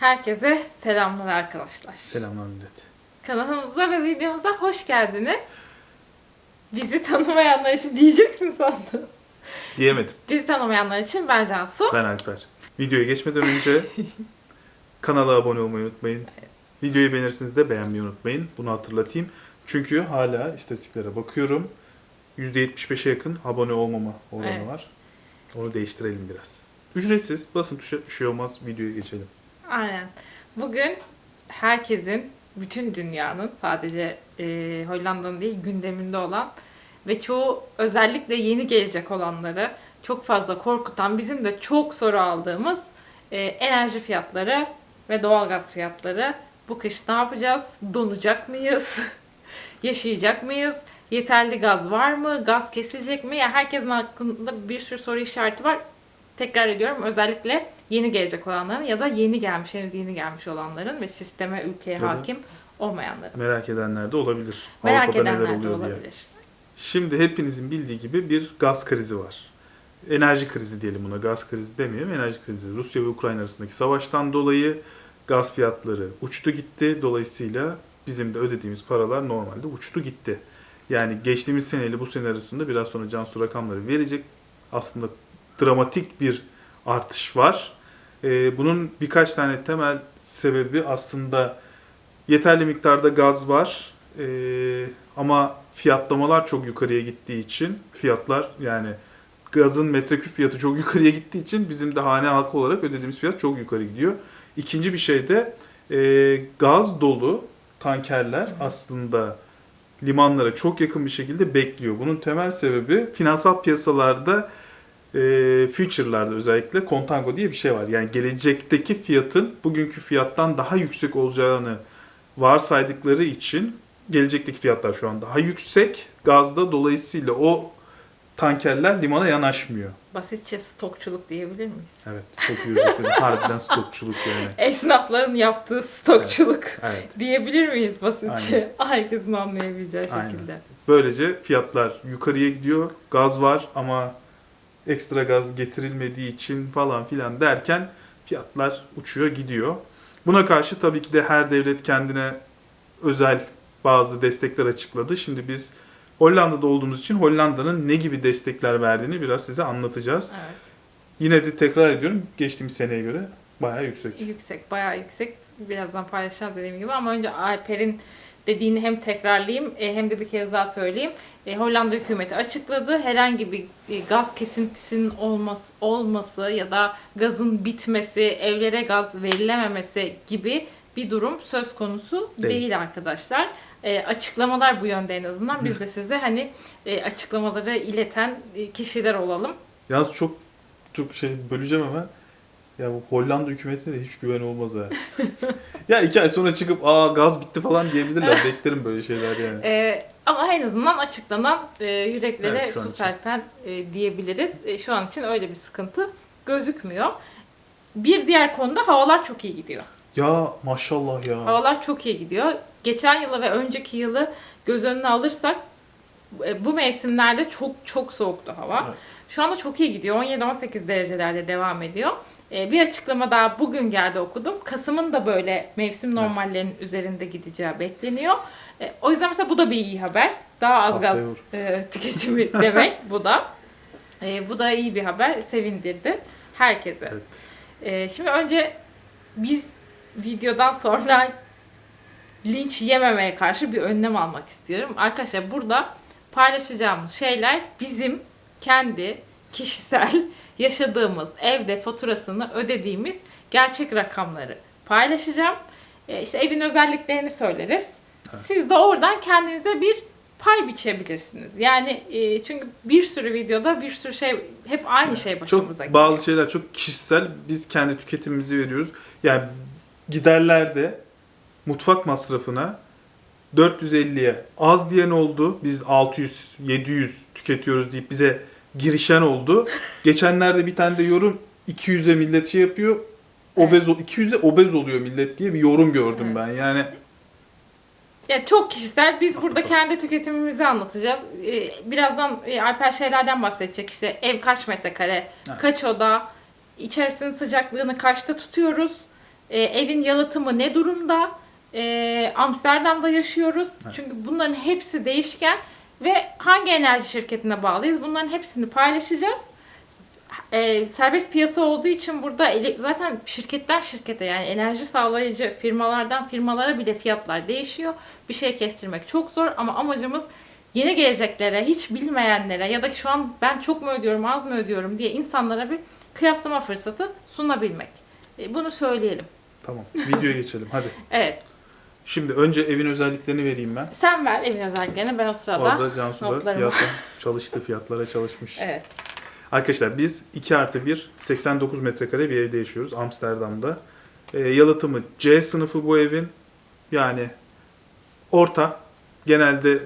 Herkese selamlar arkadaşlar. Selamlar millet. Kanalımıza ve videomuza hoş geldiniz. Bizi tanımayanlar için diyeceksin sandım. Diyemedim. Bizi tanımayanlar için ben Cansu. Ben Alper. Videoya geçmeden önce kanala abone olmayı unutmayın. Videoyu beğenirseniz de beğenmeyi unutmayın. Bunu hatırlatayım. Çünkü hala istatistiklere bakıyorum. %75'e yakın abone olmama oranı Evet. var. Onu değiştirelim biraz. Ücretsiz. Basın tuşa bir şey olmaz. Videoya geçelim. Aynen. Bugün herkesin, bütün dünyanın sadece e, Hollanda'nın değil gündeminde olan ve çoğu özellikle yeni gelecek olanları çok fazla korkutan, bizim de çok soru aldığımız e, enerji fiyatları ve doğalgaz fiyatları. Bu kış ne yapacağız? Donacak mıyız? Yaşayacak mıyız? Yeterli gaz var mı? Gaz kesilecek mi? Yani herkesin aklında bir sürü soru işareti var. Tekrar ediyorum özellikle yeni gelecek olanların ya da yeni gelmiş, henüz yeni gelmiş olanların ve sisteme, ülkeye da- hakim olmayanların. Merak edenler de olabilir. Merak Avrupa'da neler edenler de oluyor diye. olabilir. Şimdi hepinizin bildiği gibi bir gaz krizi var. Enerji krizi diyelim buna. Gaz krizi demeyelim. Enerji krizi. Rusya ve Ukrayna arasındaki savaştan dolayı gaz fiyatları uçtu gitti. Dolayısıyla bizim de ödediğimiz paralar normalde uçtu gitti. Yani geçtiğimiz seneyle bu sene arasında biraz sonra Cansu rakamları verecek. Aslında dramatik bir artış var. Ee, bunun birkaç tane temel sebebi aslında yeterli miktarda gaz var. Ee, ama fiyatlamalar çok yukarıya gittiği için fiyatlar yani gazın metreküp fiyatı çok yukarıya gittiği için bizim de hane halkı olarak ödediğimiz fiyat çok yukarı gidiyor. İkinci bir şey de e, gaz dolu tankerler aslında limanlara çok yakın bir şekilde bekliyor. Bunun temel sebebi finansal piyasalarda future'larda özellikle contango diye bir şey var. Yani gelecekteki fiyatın bugünkü fiyattan daha yüksek olacağını varsaydıkları için gelecekteki fiyatlar şu an daha yüksek gazda dolayısıyla o tankerler limana yanaşmıyor. Basitçe stokçuluk diyebilir miyiz? Evet çok iyi özetledin. Harbiden stokçuluk yani. Esnafların yaptığı stokçuluk Evet. diyebilir miyiz basitçe? Herkesin anlayabileceği Aynen. şekilde. Böylece fiyatlar yukarıya gidiyor. Gaz var ama ekstra gaz getirilmediği için falan filan derken fiyatlar uçuyor gidiyor. Buna karşı tabii ki de her devlet kendine özel bazı destekler açıkladı. Şimdi biz Hollanda'da olduğumuz için Hollanda'nın ne gibi destekler verdiğini biraz size anlatacağız. Evet. Yine de tekrar ediyorum geçtiğimiz seneye göre bayağı yüksek. Yüksek, bayağı yüksek. Birazdan paylaşacağız dediğim gibi ama önce Alper'in dediğini hem tekrarlayayım e, hem de bir kez daha söyleyeyim. E, Hollanda hükümeti açıkladı. Herhangi bir e, gaz kesintisinin olması, olması ya da gazın bitmesi, evlere gaz verilememesi gibi bir durum söz konusu değil, Değil. arkadaşlar. E, açıklamalar bu yönde en azından. Biz de size hani e, açıklamaları ileten kişiler olalım. Yalnız çok çok şey böleceğim hemen. Ya bu Hollanda hükümetine de hiç güven olmaz ha. ya iki ay sonra çıkıp aa gaz bitti falan diyebilirler. Beklerim böyle şeyler yani. Ee, ama en azından açıklanan e, yüreklere Evet, su serpen e, diyebiliriz. E, şu an için öyle bir sıkıntı gözükmüyor. Bir diğer konuda havalar çok iyi gidiyor. Ya maşallah ya. Havalar çok iyi gidiyor. Geçen yılı ve önceki yılı göz önüne alırsak e, bu mevsimlerde çok çok soğuktu hava. Evet. Şu anda çok iyi gidiyor. 17-18 derecelerde devam ediyor. E, bir açıklama daha bugün geldi okudum. Kasım'ın da böyle mevsim normallerinin üzerinde gideceği bekleniyor. E, o yüzden mesela bu da bir iyi haber. Daha az gaz e, tüketimi demek bu da. E, bu da iyi bir haber. Sevindirdi herkese. Evet. E, şimdi önce biz videodan sonra linç yememeye karşı bir önlem almak istiyorum. Arkadaşlar burada paylaşacağımız şeyler bizim kendi kişisel yaşadığımız evde faturasını ödediğimiz gerçek rakamları paylaşacağım. E, işte evin özelliklerini söyleriz. Evet. Siz de oradan kendinize bir pay biçebilirsiniz. Yani e, çünkü bir sürü videoda bir sürü şey hep aynı şey başımıza Çok bazı şeyler çok kişisel. Biz kendi tüketimimizi veriyoruz. Yani giderlerde mutfak masrafına 450'ye az diyen oldu. Biz 600, 700 tüketiyoruz deyip bize girişen oldu. Geçenlerde bir tane de yorum 200'e millet şey yapıyor. Obez ol- 200'e obez oluyor millet diye bir yorum gördüm Evet. ben. Yani Ya çok kişisel. Biz burada kendi tüketimimizi anlatacağız. Ee, Birazdan e, Alper şeylerden bahsedecek. İşte ev kaç metrekare, Evet. kaç oda, içerisinin sıcaklığını kaçta tutuyoruz, E, evin yalıtımı ne durumda? E, Amsterdam'da yaşıyoruz. Evet. Çünkü bunların hepsi değişken ve hangi enerji şirketine bağlıyız? Bunların hepsini paylaşacağız. E, serbest piyasa olduğu için burada ele- zaten şirketten şirkete yani enerji sağlayıcı firmalardan firmalara bile fiyatlar değişiyor. Bir şey kestirmek çok zor ama amacımız yeni geleceklere, hiç bilmeyenlere ya da şu an ben çok mu ödüyorum, az mı ödüyorum diye insanlara bir kıyaslama fırsatı sunabilmek. E, Bunu söyleyelim. Tamam. Videoya geçelim. Hadi. Evet. Şimdi önce evin özelliklerini vereyim ben. Sen ver evin özelliklerini. Ben o sırada Orada Cansu da notlarımı- fiyatla çalıştı, fiyatlara çalışmış. Evet. Arkadaşlar biz 2 artı 1, 89 metrekare bir evde yaşıyoruz Amsterdam'da. E, yalıtımı C sınıfı bu evin. Yani orta. Genelde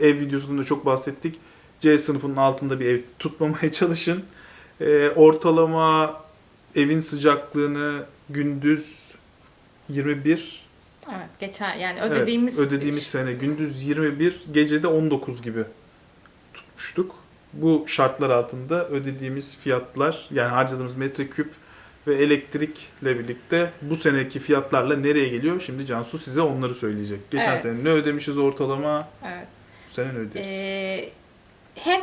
ev videosunda çok bahsettik. C sınıfının altında bir ev tutmamaya çalışın. E, ortalama evin sıcaklığını gündüz 21 Evet. Geçen yani Evet, ödediğimiz ödediğimiz sene gündüz 21, gecede 19 gibi tutmuştuk. Bu şartlar altında ödediğimiz fiyatlar yani harcadığımız metreküp ve elektrikle birlikte bu seneki fiyatlarla nereye geliyor? Şimdi Cansu size onları söyleyecek. Geçen Evet. sene ne ödemişiz ortalama? Evet. Bu sene ne öderiz? Ee, hem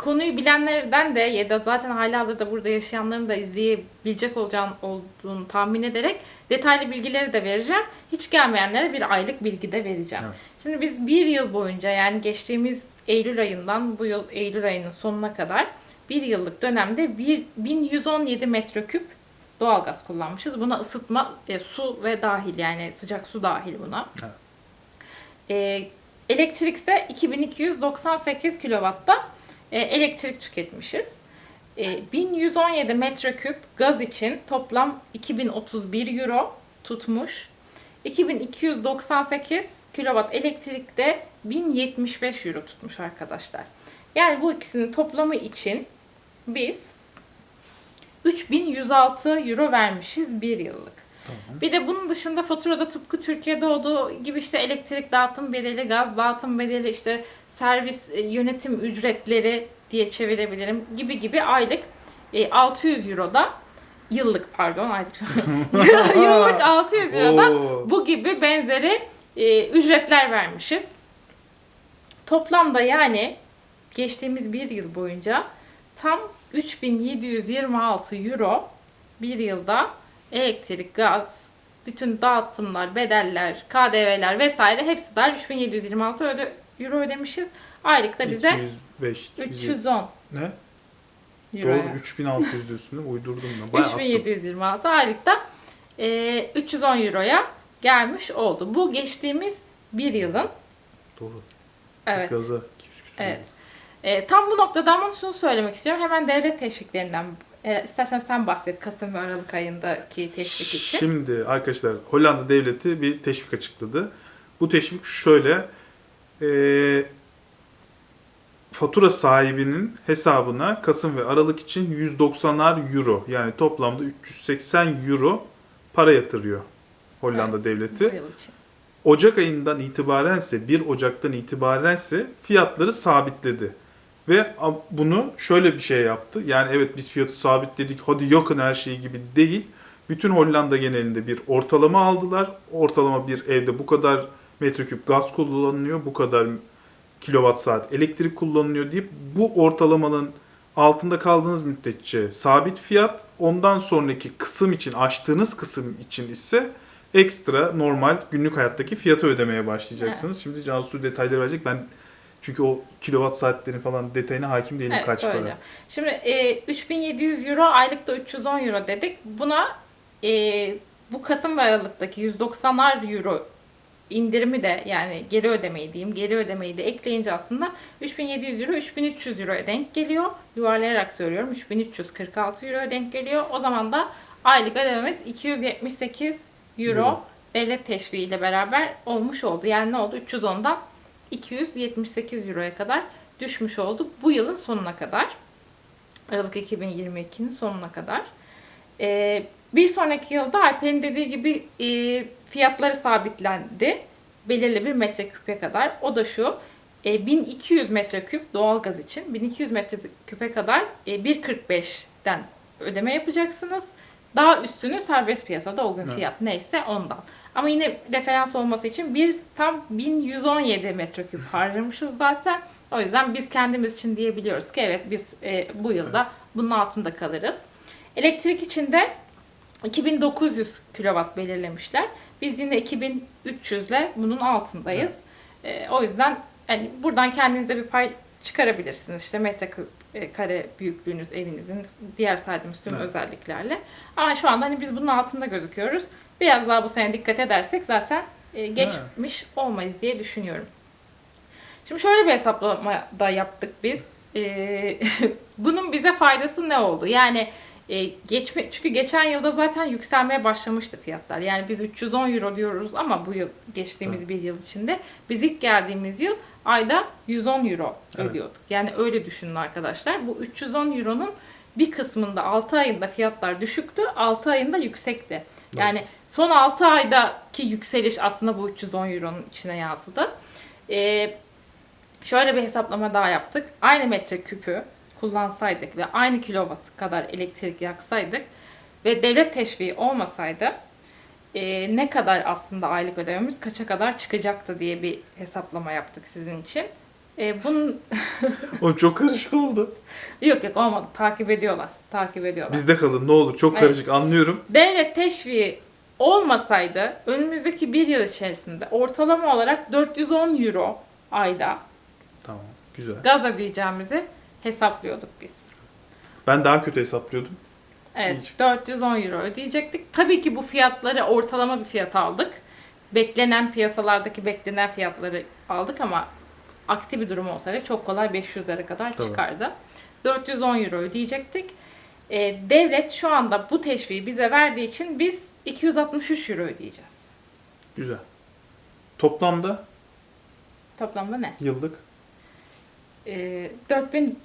konuyu bilenlerden de ya da zaten halihazırda burada yaşayanların da izleyebilecek olacağını olduğunu tahmin ederek detaylı bilgileri de vereceğim. Hiç gelmeyenlere bir aylık bilgi de vereceğim. Evet. Şimdi biz bir yıl boyunca yani geçtiğimiz Eylül ayından bu yıl Eylül ayının sonuna kadar bir yıllık dönemde bir- 1117 metreküp doğalgaz kullanmışız. Buna ısıtma, e, su ve dahil yani sıcak su dahil buna. Evet. E, elektrikse 2298 kW'da e, elektrik tüketmişiz. E, 1117 metreküp gaz için toplam 2031 euro tutmuş. 2298 kW elektrikte 1075 euro tutmuş arkadaşlar. Yani bu ikisinin toplamı için biz 3106 euro vermişiz bir yıllık. Tamam. Bir de bunun dışında faturada tıpkı Türkiye'de olduğu gibi işte elektrik dağıtım bedeli, gaz dağıtım bedeli, işte servis e, yönetim ücretleri diye çevirebilirim gibi gibi aylık e, 600 Euro'da yıllık pardon aylık yıllık 600 Euro'da Oo. bu gibi benzeri e, ücretler vermişiz. Toplamda yani geçtiğimiz bir yıl boyunca tam 3726 euro bir yılda elektrik, gaz, bütün dağıtımlar, bedeller, KDV'ler vesaire hepsi dahil 3726 öde, euro ödemişiz. Aylıkta bize 205, 310 ne? euro. Doğru 3600 diyorsun değil mi? Uydurdum ben. Bayağı attım. 3726 aylıkta e, 310 euroya gelmiş oldu. Bu geçtiğimiz bir yılın Doğru. evet. Biz gaza 200 küsur Evet. E, tam bu noktada ama şunu söylemek istiyorum. Hemen devlet teşviklerinden e, istersen sen bahset Kasım ve Aralık ayındaki teşvik için. Şimdi arkadaşlar Hollanda devleti bir teşvik açıkladı. Bu teşvik şöyle. Eee, fatura sahibinin hesabına Kasım ve Aralık için 190'ar euro yani toplamda 380 euro para yatırıyor Hollanda Bu devleti. Ocak ayından itibarense 1 Ocak'tan itibarense fiyatları sabitledi. Ve bunu şöyle bir şey yaptı. Yani evet biz fiyatı sabitledik hadi yakın her şey gibi değil. Bütün Hollanda genelinde bir ortalama aldılar. Ortalama bir evde bu kadar metreküp gaz kullanılıyor, bu kadar kilowatt saat elektrik kullanılıyor deyip bu ortalamanın altında kaldığınız müddetçe sabit fiyat, ondan sonraki kısım için, açtığınız kısım için ise ekstra normal günlük hayattaki fiyatı ödemeye başlayacaksınız. Şimdi Cansu detayları verecek. Ben çünkü o kilowatt saatlerin falan detayına hakim değilim Evet, kaç söyleyeceğim. para. Şimdi e, 3700 euro aylıkta 310 euro dedik. Buna e, bu Kasım ve Aralık'taki 190'ar euro indirimi de yani geri ödemeyi diyeyim geri ödemeyi de ekleyince aslında 3700 euro 3300 euroya denk geliyor. Yuvarlayarak söylüyorum 3346 euroya denk geliyor. O zaman da aylık ödememiz 278 euro Euro. devlet teşviği ile beraber olmuş oldu. Yani ne oldu? 310'dan 278 euroya kadar düşmüş oldu bu yılın sonuna kadar. Aralık 2022'nin sonuna kadar. Ee, bir sonraki yılda Alper'in dediği gibi e, fiyatları sabitlendi. Belirli bir metreküpe kadar. O da şu. e, 1200 metreküp doğalgaz için 1200 metreküpe kadar e, 1.45'den ödeme yapacaksınız. Daha üstünü serbest piyasada o gün Evet. fiyat neyse ondan. Ama yine referans olması için bir tam 1117 metreküp harcamışız zaten. O yüzden biz kendimiz için diyebiliyoruz ki evet biz e, bu yılda bunun altında kalırız. Elektrik için de 2900 kW belirlemişler. Biz yine 2300 ile bunun altındayız. E, o yüzden yani buradan kendinize bir pay çıkarabilirsiniz. İşte metrekare büyüklüğünüz evinizin diğer saydığımız tüm Evet. özelliklerle. Ama şu anda hani biz bunun altında gözüküyoruz. Biraz daha bu sene dikkat edersek zaten e, geçmiş olmayız diye düşünüyorum. Şimdi şöyle bir hesaplama da yaptık biz. E, bunun bize faydası ne oldu? Yani e, geçme, çünkü geçen yılda zaten yükselmeye başlamıştı fiyatlar. Yani biz 310 euro diyoruz ama bu yıl geçtiğimiz bir yıl içinde biz ilk geldiğimiz yıl ayda 110 euro Evet. ödüyorduk. Yani öyle düşünün arkadaşlar. Bu 310 euronun bir kısmında 6 ayında fiyatlar düşüktü, 6 ayında yüksekti. Yani son 6 aydaki yükseliş aslında bu 310 euronun içine yansıdı. Ee, şöyle bir hesaplama daha yaptık. Aynı metreküpü kullansaydık ve aynı kilowatt kadar elektrik yaksaydık ve devlet teşviği olmasaydı e, ne kadar aslında aylık ödememiz kaça kadar çıkacaktı diye bir hesaplama yaptık sizin için. E, bunun O çok karışık oldu. yok yok olmadı. Takip ediyorlar. Takip ediyorlar. Bizde kalın ne olur. Çok Evet. karışık anlıyorum. Devlet teşviği olmasaydı önümüzdeki bir yıl içerisinde ortalama olarak 410 euro ayda Tamam. Güzel. gaz ödeyeceğimizi hesaplıyorduk biz. Ben daha kötü hesaplıyordum. Evet, Hiç. 410 euro ödeyecektik. Tabii ki bu fiyatları ortalama bir fiyat aldık. Beklenen piyasalardaki beklenen fiyatları aldık ama aksi bir durum olsaydı çok kolay 500'lere kadar Tabii. çıkardı. 410 euro ödeyecektik. Ee, devlet şu anda bu teşviği bize verdiği için biz 263 euro ödeyeceğiz. Güzel. Toplamda Toplamda ne? yıllık Ee, 4000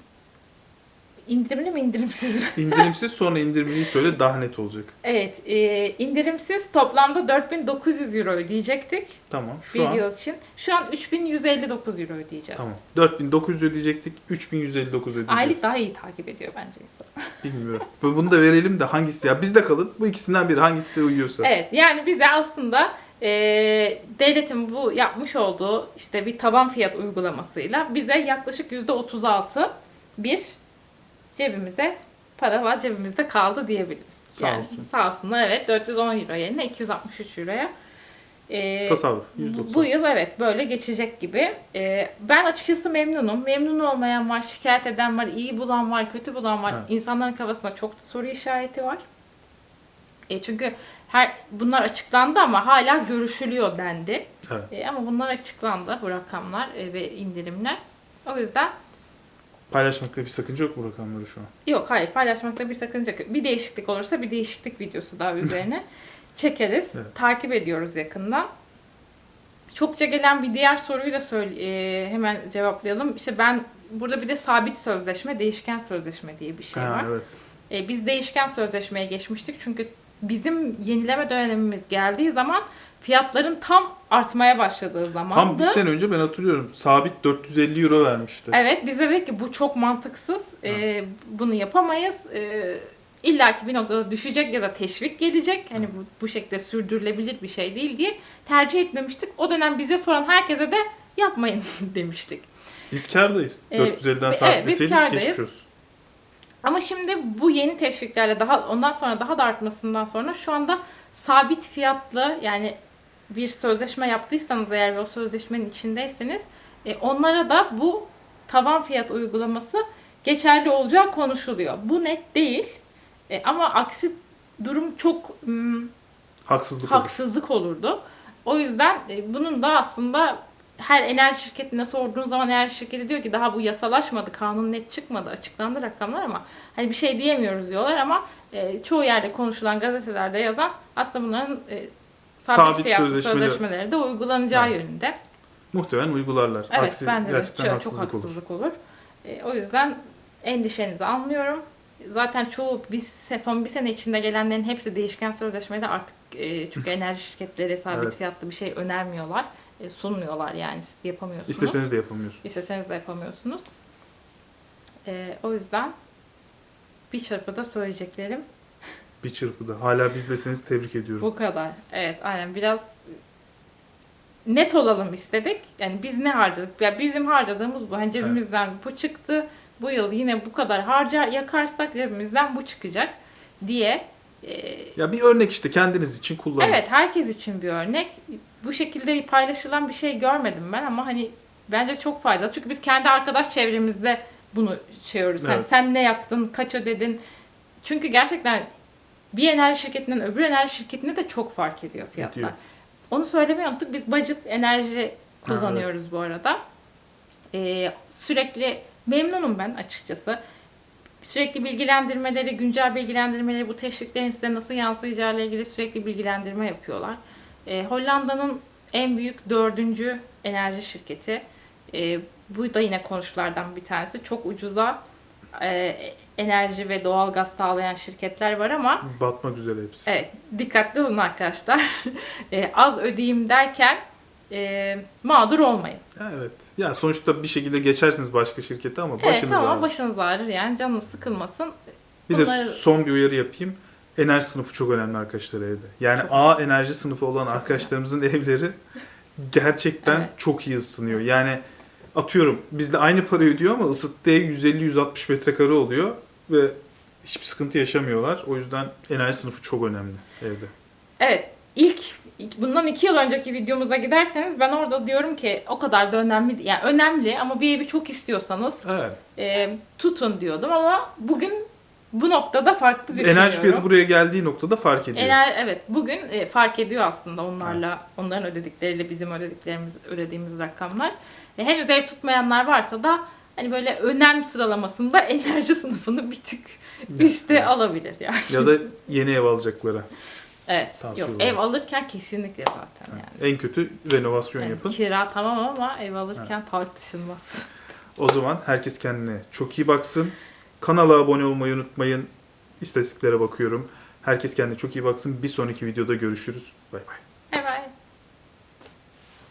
indirimli mi indirimsiz mi? indirimsiz sonra indirimliyi söyle daha net olacak. Evet, e, indirimsiz toplamda 4900 euro ödeyecektik. Tamam. Şu bir an yıl için. Şu an 3159 euro ödeyeceğiz. tamam. 4900 ödeyecektik. 3159 ödeyeceğiz. Aylık daha iyi takip ediyor bence insan. Bilmiyorum. Bu- Bunu da verelim de hangisi ya bizde kalın. Bu ikisinden biri hangisi uyuyorsa. Evet yani bize aslında e, devletin bu yapmış olduğu işte bir taban fiyat uygulamasıyla bize yaklaşık %36 bir cebimize paralar cebimizde kaldı diyebiliriz. Sağ yani, olsun. Sağ olsunlar evet 410 euro yerine 263 euroya e, Tasarruf. Bu %90. yıl evet böyle geçecek gibi. Ee, ben açıkçası memnunum. Memnun olmayan var, şikayet eden var, iyi bulan var, kötü bulan var. Evet. İnsanların kafasında çok soru işareti var. E, çünkü her bunlar açıklandı ama hala görüşülüyor dendi. Evet. E, ama bunlar açıklandı bu rakamlar e, ve indirimler. O yüzden Paylaşmakta bir sakınca yok bu rakamları şu an. yok hayır paylaşmakta bir sakınca yok. Bir değişiklik olursa bir değişiklik videosu daha üzerine çekeriz. Evet. Takip ediyoruz yakından. Çokça gelen bir diğer soruyu da söyle, e, hemen cevaplayalım. İşte ben burada bir de sabit sözleşme, değişken sözleşme diye bir şey Ha, var. evet. E, biz değişken sözleşmeye geçmiştik çünkü bizim yenileme dönemimiz geldiği zaman fiyatların tam artmaya başladığı zamandı. Tam bir sene önce ben hatırlıyorum. Sabit 450 euro vermişti. Evet biz de dedik ki bu çok mantıksız. Ee, bunu yapamayız. Ee, İlla ki bir noktada düşecek ya da teşvik gelecek. Hani bu, bu şekilde sürdürülebilir bir şey değil diye tercih etmemiştik. O dönem bize soran herkese de yapmayın demiştik. Biz kârdayız. Ee, 450'den evet, sabitleseydik biz kârdayız. geçmiş olsun. Ama şimdi bu yeni teşviklerle daha ondan sonra daha da artmasından sonra şu anda sabit fiyatlı yani bir sözleşme yaptıysanız eğer ve o sözleşmenin içindeyseniz e, onlara da bu tavan fiyat uygulaması geçerli olacağı konuşuluyor. Bu net değil. E, ama aksi durum çok hmm, Haksızlık olur. haksızlık olurdu. O yüzden e, bunun da aslında her enerji şirketine sorduğun zaman enerji şirketi diyor ki daha bu yasalaşmadı, kanun net çıkmadı, açıklandı rakamlar ama hani bir şey diyemiyoruz diyorlar ama e, çoğu yerde konuşulan gazetelerde yazan aslında bunların e, sabit, Sabit fiyatlı sözleşmeler- sözleşmeleri de uygulanacağı Evet. yönünde. Muhtemelen uygularlar. Evet Aksi bence de çok, haksızlık, çok olur. haksızlık olur. E, o yüzden endişenizi anlıyorum. Zaten çoğu bir son bir sene içinde gelenlerin hepsi değişken sözleşmede artık e, çünkü enerji şirketleri sabit Evet. fiyatlı bir şey önermiyorlar. E, sunmuyorlar yani siz yapamıyorsunuz. İsteseniz de yapamıyorsunuz. İsteseniz de yapamıyorsunuz. E, o yüzden bir çırpıda söyleyeceklerim Bir çırpıda. Hala bizdeseniz tebrik ediyorum. Bu kadar. Evet aynen biraz net olalım istedik. Yani biz ne harcadık? Ya bizim harcadığımız bu. Hani cebimizden bu çıktı. Bu yıl yine bu kadar harcar yakarsak cebimizden bu çıkacak diye. e, Ya bir örnek işte kendiniz için kullanın. evet herkes için bir örnek. Bu şekilde bir paylaşılan bir şey görmedim ben ama hani bence çok faydalı. Çünkü biz kendi arkadaş çevremizde bunu şey yapıyoruz. Sen, Evet. sen ne yaktın, kaç ödedin? Çünkü gerçekten bir enerji şirketinden öbür enerji şirketine de çok fark ediyor fiyatlar. Ediyor. Onu söylemeyi unuttuk. Biz budget enerji kullanıyoruz bu arada. Ee, sürekli memnunum ben açıkçası. Sürekli bilgilendirmeleri, güncel bilgilendirmeleri, bu teşviklerin size nasıl yansıyacağıyla ilgili sürekli bilgilendirme yapıyorlar. Ee, Hollanda'nın en büyük dördüncü enerji şirketi. Ee, bu da yine konuşulardan bir tanesi. Çok ucuza e, enerji ve doğal gaz sağlayan şirketler var ama Batmak üzere hepsi. Evet, dikkatli olun arkadaşlar. Ee, az ödeyeyim derken e, mağdur olmayın. Evet. Ya sonuçta bir şekilde geçersiniz başka şirkete ama evet başınız ama ağrır. başınız ağrır yani canınız sıkılmasın. Bir de son bir uyarı yapayım. Enerji sınıfı çok önemli arkadaşlar evde. Yani Çok A enerji sınıfı olan arkadaşlarımızın evleri gerçekten Evet. çok iyi ısınıyor. Yani atıyorum bizle aynı parayı ödüyor ama ısıttığı ev 150-160 metrekare oluyor ve hiçbir sıkıntı yaşamıyorlar. O yüzden enerji sınıfı çok önemli evde. Evet, ilk bundan iki yıl önceki videomuza giderseniz ben orada diyorum ki o kadar da önemli. Yani önemli ama bir evi çok istiyorsanız Evet. e, tutun diyordum ama bugün bu noktada farklı düşünüyorum. Enerji fiyatı buraya geldiği noktada fark ediyor. Ener, evet bugün e, fark ediyor aslında onlarla onların ödedikleriyle bizim ödediklerimiz ödediğimiz rakamlar. E, henüz ev tutmayanlar varsa da hani böyle önem sıralamasında enerji sınıfını bir tık üstte alabilir yani. Ya da yeni ev alacaklara. Evet. Tavsiye Yok olmaz. ev alırken kesinlikle zaten yani. En kötü renovasyon Yani yapın. kira tamam ama ev alırken tartışılmaz. O zaman herkes kendine çok iyi baksın. Kanala abone olmayı unutmayın. İstatistiklere bakıyorum. Herkes kendine çok iyi baksın. Bir sonraki videoda görüşürüz. Bay bay.